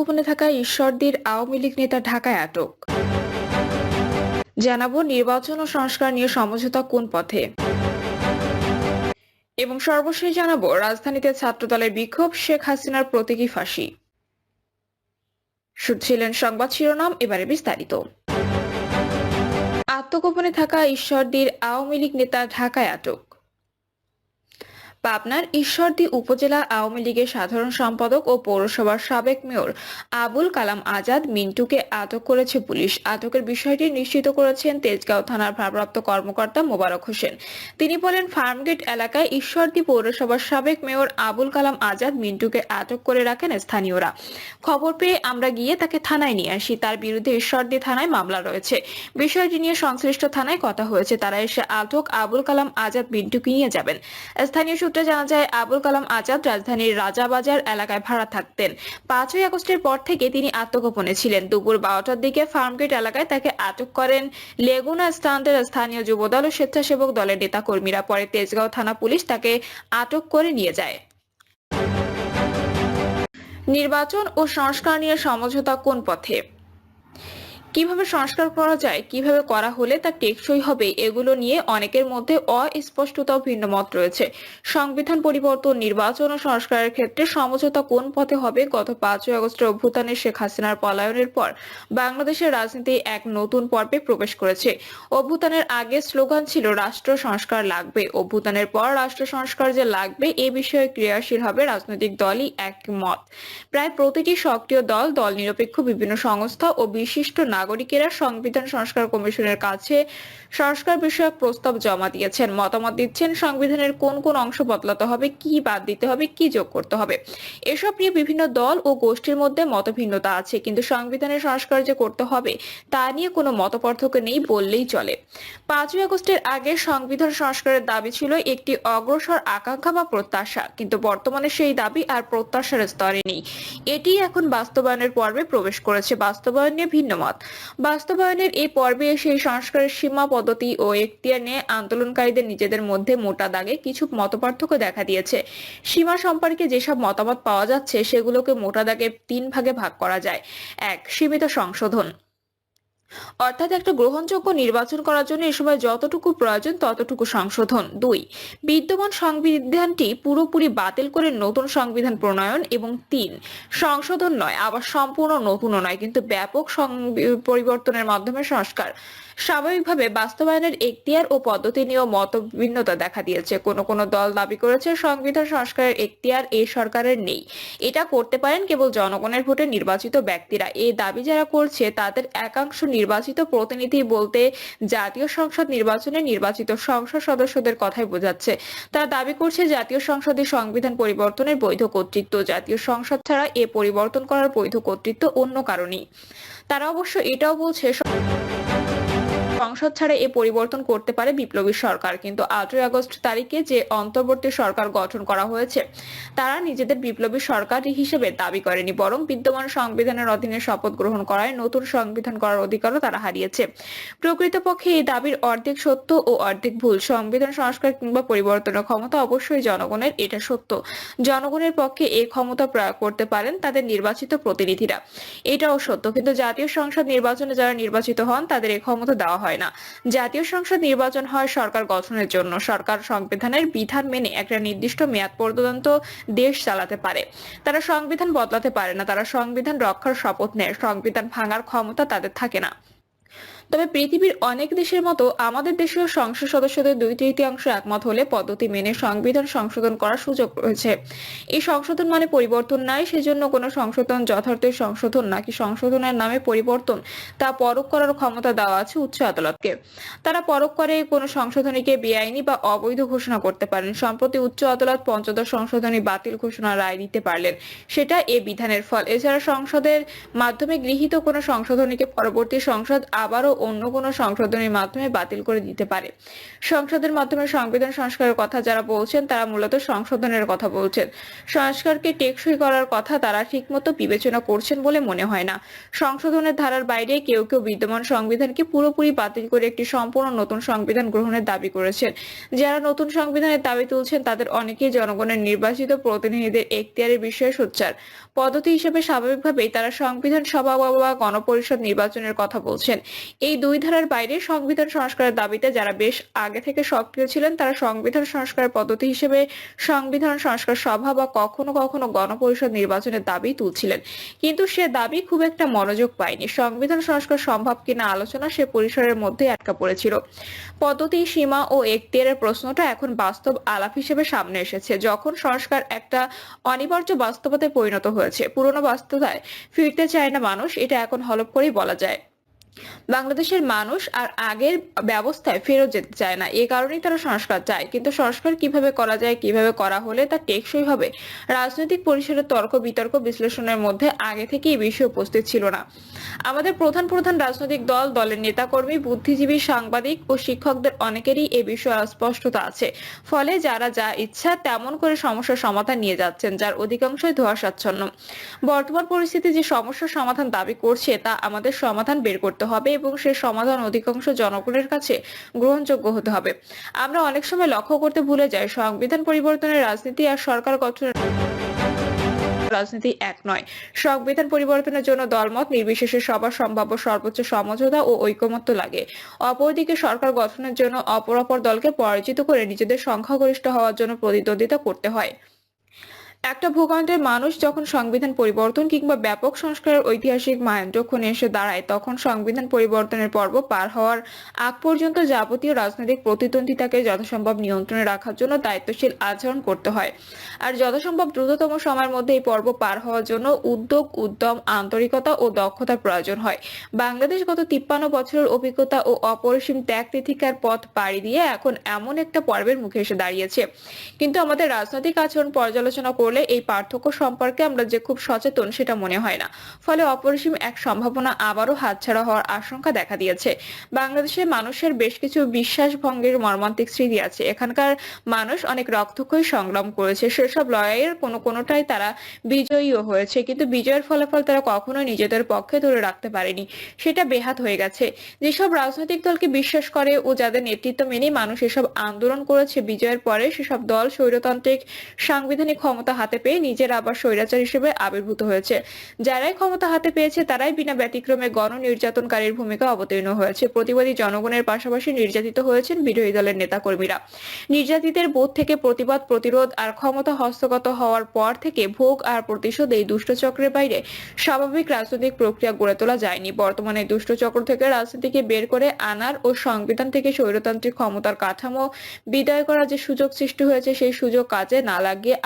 আত্মগোপনে থাকা ঈশ্বরদীর আওয়ামী লীগ নেতা ঢাকায় আটক। জানাব নির্বাচন ও সংস্কার নিয়ে সমঝোতা কোন পথে। এবং সর্বশেষ জানাব রাজধানীতে ছাত্রদলের বিক্ষোভ, শেখ হাসিনার প্রতীকী ফাঁসি। শুনছিলেন সংবাদ শিরোনাম, এবারে বিস্তারিত। আত্মগোপনে থাকা ঈশ্বরদীর আওয়ামী লীগ নেতা ঢাকায় আটক। পাবনার ঈশ্বরদী উপজেলা আওয়ামী লীগের সাধারণ সম্পাদক ও পৌরসভার সাবেক মেয়র আবুল কালাম আজাদ মিন্টুকে আটক করেছে পুলিশ। আটকের বিষয়টি নিশ্চিত করেছেন তেজগাঁও থানার ভারপ্রাপ্ত কর্মকর্তা মোবারক হোসেন। তিনি বলেন, ফার্মগেট এলাকায় ঈশ্বরদী পৌরসভার সাবেক মেয়র আবুল কালাম আজাদ মিন্টুকে আটক করে রাখেন স্থানীয়রা। খবর পেয়ে আমরা গিয়ে তাকে থানায় নিয়ে আসি। তার বিরুদ্ধে ঈশ্বরদী থানায় মামলা রয়েছে। বিষয়টি নিয়ে সংশ্লিষ্ট থানায় কথা হয়েছে। তারা এসে আটক আবুল কালাম আজাদ মিন্টুকে নিয়ে যাবেন। স্থানীয় সূত্রে জানা যায়, আবুল কালাম আজাদ রাজধানীর রাজাবাজার এলাকায় ভাড়া থাকতেন। পাঁচই আগস্টের পর থেকে তিনি আত্মগোপনে ছিলেন। দুপুর বারোটার দিকে ফার্মগেট এলাকায় তাকে আটক করেন। লেগুনা স্টান্ডের স্থানীয় যুবদল ও স্বেচ্ছাসেবক দলের নেতা কর্মীরা পরে তেজগাঁও থানা পুলিশ তাকে আটক করে নিয়ে যায়। নির্বাচন ও সংস্কার নিয়ে সমঝোতা কোন পথে? কীভাবে সংস্কার করা যায়, কীভাবে করা হলে তা টেকসই হবে, এগুলো নিয়ে অনেকের মধ্যে অস্পষ্টতা ও ভিন্ন মত রয়েছে। সংবিধান পরিবর্তন, নির্বাচন ও সংস্কারের ক্ষেত্রে সমঝোতা কোন পথে হবে? গত পাঁচই আগস্টের অভ্যুত্থানে শেখ হাসিনার পলায়নের পর বাংলাদেশের রাজনীতি এক নতুন পর্বে প্রবেশ করেছে। অভ্যুত্থানের আগে স্লোগান ছিল, রাষ্ট্র সংস্কার লাগবে। অভ্যুত্থানের পর রাষ্ট্র সংস্কার যে লাগবে, এ বিষয়ে ক্রিয়াশীল হবে রাজনৈতিক দলই একমত। প্রায় প্রতিটি সক্রিয় দল দল নিরপেক্ষ বিভিন্ন সংস্থা ও বিশিষ্ট নাগরিকেরা সংবিধান সংস্কার কমিশনের কাছে সংস্কার বিষয়ক প্রস্তাব জমা দিয়েছেন। মতামত দিচ্ছেন, সংবিধানের কোন কোন অংশ বদলাতে হবে, কি বাদ দিতে হবে, কি যোগ করতে হবে। এসব নিয়ে বিভিন্ন দল ও গোষ্ঠীর মধ্যে মতভিন্নতা আছে, কিন্তু সংবিধানের সংস্কার যে করতে হবে, তা নিয়ে কোনো মতপার্থক্য নেই বললেই চলে। পাঁচই আগস্টের আগে সংবিধান সংস্কারের দাবি ছিল একটি অগ্রসর আকাঙ্ক্ষা বা প্রত্যাশা, কিন্তু বর্তমানে সেই দাবি আর প্রত্যাশার স্তরে নেই। এটি এখন বাস্তবায়নের পর্বে প্রবেশ করেছে। বাস্তবায়ন নিয়ে ভিন্ন মত বাস্তবায়নের এই পর্বে সেই সংস্কারের সীমা, পদ্ধতি ও এখতিয়ার নিয়ে আন্দোলনকারীদের নিজেদের মধ্যে মোটা দাগে কিছু মতপার্থক্য দেখা দিয়েছে। সীমা সম্পর্কে যেসব মতামত পাওয়া যাচ্ছে, সেগুলোকে মোটা দাগে তিন ভাগে ভাগ করা যায়। এক, সীমিত সংশোধন। অর্থাৎ একটা গ্রহণযোগ্য নির্বাচন করার জন্য এ সময় যতটুকু প্রয়োজন ততটুকু সংশোধন। দুই, বিদ্যমান সংবিধানটি পুরোপুরি বাতিল করে নতুন সংবিধান প্রণয়ন। এবং তিন, সংশোধন নয়, আবার সম্পূর্ণ নতুনও নয়, কিন্তু ব্যাপক পরিবর্তনের মাধ্যমে সংস্কার। স্বাভাবিকভাবে বাস্তবায়নের এখতিয়ার ও পদ্ধতি নিয়েও মতভিন্নতা দেখা দিয়েছে। কোনো কোনো দল দাবি করেছে সংবিধান সংস্কারের এখতিয়ার এই সরকারের নেই। এটা করতে পারেন কেবল জনগণের ভোটে নির্বাচিত ব্যক্তিরা। এই দাবি যারা করছে তাদের একাংশ নির্বাচিত প্রতিনিধি বলতে জাতীয় সংসদ নির্বাচনে নির্বাচিত সংসদ সদস্যদের কথাই বোঝাচ্ছে। তারা দাবি করছে জাতীয় সংসদে সংবিধান পরিবর্তনের বৈধ কর্তৃত্ব, জাতীয় সংসদ ছাড়া এ পরিবর্তন করার বৈধ কর্তৃত্ব অন্য কারণেই। তারা অবশ্য এটাও বলছে সংসদ ছাড়া এ পরিবর্তন করতে পারে বিপ্লবী সরকার। কিন্তু আটই আগস্ট তারিখে যে অন্তর্বর্তী সরকার গঠন করা হয়েছে, তারা নিজেদের বিপ্লবী সরকার হিসেবে দাবি করেনি, বরং বিদ্যমান সংবিধানের অধীনে শপথ গ্রহণ করায় নতুন সংবিধান করার অধিকারও তারা হারিয়েছে। প্রকৃতপক্ষে এই দাবির অর্ধেক সত্য ও অর্ধেক ভুল। সংবিধান, সংস্কার কিংবা পরিবর্তনের ক্ষমতা অবশ্যই জনগণের, এটা সত্য। জনগণের পক্ষে এই ক্ষমতা প্রয়োগ করতে পারেন তাদের নির্বাচিত প্রতিনিধিরা। এটাও সত্য। কিন্তু জাতীয় সংসদ নির্বাচনে যারা নির্বাচিত হন, তাদের এই ক্ষমতা দেওয়া হয় না। জাতীয় সংসদ নির্বাচন হয় সরকার গঠনের জন্য। সরকার সংবিধানের বিধান মেনে একটা নির্দিষ্ট মেয়াদ পর্যন্ত দেশ চালাতে পারে। তারা সংবিধান বদলাতে পারে না। তারা সংবিধান রক্ষার শপথ নেয়। সংবিধান ভাঙার ক্ষমতা তাদের থাকে না। তবে পৃথিবীর অনেক দেশের মতো আমাদের দেশেও সংসদ সদস্যদের দুই তৃতীয়াংশ একমত হলে পদ্ধতি মেনে সংবিধান সংশোধন করার সুযোগ রয়েছে। এই সংশোধন মানে পরিবর্তন নাই সেজন্য কোনো সংশোধন যথার্থই সংশোধন নাকি সংশোধনের নামে পরিবর্তন তা পরখ করার ক্ষমতা দেওয়া আছে উচ্চ আদালতকে। তারা পরখ করে কোনো সংশোধনীকে বেআইনি বা অবৈধ ঘোষণা করতে পারেন, সম্প্রতি উচ্চ আদালত পঞ্চদশ সংশোধনী বাতিল ঘোষণা রায় দিতে পারলেন। সেটা এ বিধানের ফল। এছাড়া সংসদের মাধ্যমে গৃহীত কোনো সংশোধনীকে পরবর্তী সংসদ আবারও অন্য কোনো সংশোধনীর মাধ্যমে বাতিল করে দিতে পারে। সংসদের মাধ্যমে সংবিধান সংস্কারের কথা যারা বলছেন, তারা মূলত সংশোধনের কথা বলছেন। সংস্কারকে টেকসই করার কথা তারা ঠিকমতো বিবেচনা করছেন বলে মনে হয় না। সংশোধনের ধারার বাইরে কেউ কেউ বিদ্যমান সংবিধানকে পুরোপুরি বাতিল করে একটি সম্পূর্ণ নতুন সংবিধান গ্রহণের দাবি করেছেন। যারা নতুন সংবিধানের দাবি তুলছেন, তাদের অনেকেই জনগণের নির্বাচিত প্রতিনিধিদের এখতিয়ারের বিষয়ে সোচ্চার। পদ্ধতি হিসেবে স্বাভাবিকভাবেই তারা সংবিধান সভা বা গণপরিষদ নির্বাচনের কথা বলছেন। এই দুই ধারার বাইরে সংবিধান সংস্কারের দাবিতে যারা বেশ আগে থেকে সক্রিয় ছিলেন, তারা সংবিধান সংস্কারের পদ্ধতি হিসেবে সংবিধান সংস্কার সভা বা কখনো কখনো গণপরিষদ নির্বাচনের দাবি তুলছিলেন। কিন্তু সে দাবি খুব একটা মনোযোগ পায়নি। সংবিধান সংস্কার সম্ভব কিনা আলোচনা সে পরিসরের মধ্যে আটকা পড়েছিল। পদ্ধতি, সীমা ও এখতিয়ারের প্রশ্নটা এখন বাস্তব আলাপ হিসেবে সামনে এসেছে। যখন সংস্কার একটা অনিবার্য বাস্তবতায় পরিণত হয়েছে, পুরনো বাস্তবতায় ফিরতে চায় না মানুষ, এটা এখন হলপ করেই বলা যায়। বাংলাদেশের মানুষ আর আগের ব্যবস্থায় ফেরত যেতে চায় না। এ কারণেই তারা সংস্কার চায়। কিন্তু সংস্কার কীভাবে করা যায়, কীভাবে করা হলে তা টেকসই হবে, রাজনৈতিক পরিসরের তর্ক, বিতর্ক, বিশ্লেষণের মধ্যে আগে থেকে এই বিষয় উপস্থিত ছিল না। আমাদের প্রধান প্রধান রাজনৈতিক দল, দলের নেতাকর্মী, বুদ্ধিজীবী, সাংবাদিক ও শিক্ষকদের অনেকেরই এ বিষয়ে অস্পষ্টতা আছে। ফলে যারা যা ইচ্ছা তেমন করে সমস্যার সমাধান নিয়ে যাচ্ছেন, যার অধিকাংশই ধোয়াশাচ্ছন্ন। বর্তমান পরিস্থিতি যে সমস্যার সমাধান দাবি করছে, তা আমাদের সমাধান বের করতে হবে এবং সেই সমাধান অধিকাংশ জনগণের কাছে গ্রহণযোগ্য হতে হবে। আমরা অনেক সময় লক্ষ্য করতে ভুলে যাই, সংবিধান পরিবর্তনের রাজনীতি আর সরকার গঠনের রাজনীতি এক নয়। সংবিধান পরিবর্তনের জন্য দলমত, নির্বিশেষে সবার সম্ভাব্য সর্বোচ্চ সমঝোতা ও ঐকমত্য লাগে। অপরদিকে সরকার গঠনের জন্য অপর অপর দলকে পরাজিত করে নিজেদের সংখ্যাগরিষ্ঠ হওয়ার জন্য প্রতিদ্বন্দ্বিতা করতে হয়। একটা ভূখণ্ডের মানুষ যখন সংবিধান পরিবর্তন কিংবা ব্যাপক সংস্কারের ঐতিহাসিক মাহেন্দ্রক্ষণে এসে দাঁড়ায়, তখন সংবিধান পরিবর্তনের পর্ব পার হওয়ার আগ পর্যন্ত যাবতীয় রাজনৈতিক প্রতিদ্বন্দ্বিতাকে যথাসম্ভব নিয়ন্ত্রণে রাখার জন্য দায়িত্বশীল আচরণ করতে হয়। আর যথাসম্ভব দ্রুততম সময়ের মধ্যে এই পর্ব পার হওয়ার জন্য উদ্যোগ, উদ্যম, আন্তরিকতা ও দক্ষতার প্রয়োজন হয়। বাংলাদেশ গত তিপ্পান্ন বছরের অভিজ্ঞতা ও অপরিসীম ত্যাগ তিথিকার পথ পাড়ি দিয়ে এখন এমন একটা পর্বের মুখে এসে দাঁড়িয়েছে। কিন্তু আমাদের রাজনৈতিক আচরণ পর্যালোচনা করলে এই পার্থক্য সম্পর্কে আমরা যে খুব সচেতন সেটা মনে হয় না। ফলে অপরিসীম এক সম্ভাবনা আবারও হাতছাড়া হওয়ার আশঙ্কা দেখা দিয়েছে। বাংলাদেশের মানুষের বেশ কিছু বিশ্বাস ভঙ্গের মর্মান্তিক স্মৃতি আছে। এখানকার মানুষ অনেক রক্তক্ষয়ী সংগ্রাম করেছে। সেসব লড়াইয়ের কোনো কোনোটাই তারা বিজয়ীও হয়েছে। কিন্তু বিজয়ের ফলাফল তারা কখনোই নিজেদের পক্ষে ধরে রাখতে পারেনি। সেটা বেহাত হয়ে গেছে। যেসব রাজনৈতিক দলকে বিশ্বাস করে ও যাদের নেতৃত্ব মেনে মানুষ এসব আন্দোলন করেছে, বিজয়ের পরে সেসব দল স্বৈরতান্ত্রিক সাংবিধানিক ক্ষমতা হাতে পেয়ে নিজেরা আবার স্বৈরাচার হিসেবে আবির্ভূত হয়েছে। যারাই ক্ষমতা হাতে পেয়েছে, তারাই বিনা ব্যতিক্রমে গণ নির্যাতনকারীর ভূমিকা অবতীর্ণ হয়েছে। প্রতিবাদী জনগণের পাশাপাশি নির্যাতিত হয়েছেন বিরোধী দলের নেতাকর্মীরা। নির্যাতিতের বোধ থেকে প্রতিবাদ, প্রতিরোধ আর ক্ষমতা হস্তগত হওয়ার পর থেকে ভোগ আর প্রতিশোধ এই দুষ্টচক্রের বাইরে স্বাভাবিক রাজনৈতিক প্রক্রিয়া গড়ে তোলা যায়নি। বর্তমানে দুষ্টচক্র থেকে রাজনীতিকে বের করে আনার ও সংবিধান থেকে স্বৈরতান্ত্রিক ক্ষমতার কাঠামো বিদায় করার যে সুযোগ সৃষ্টি হয়েছে, সেই সুযোগ কাজে না লাগিয়ে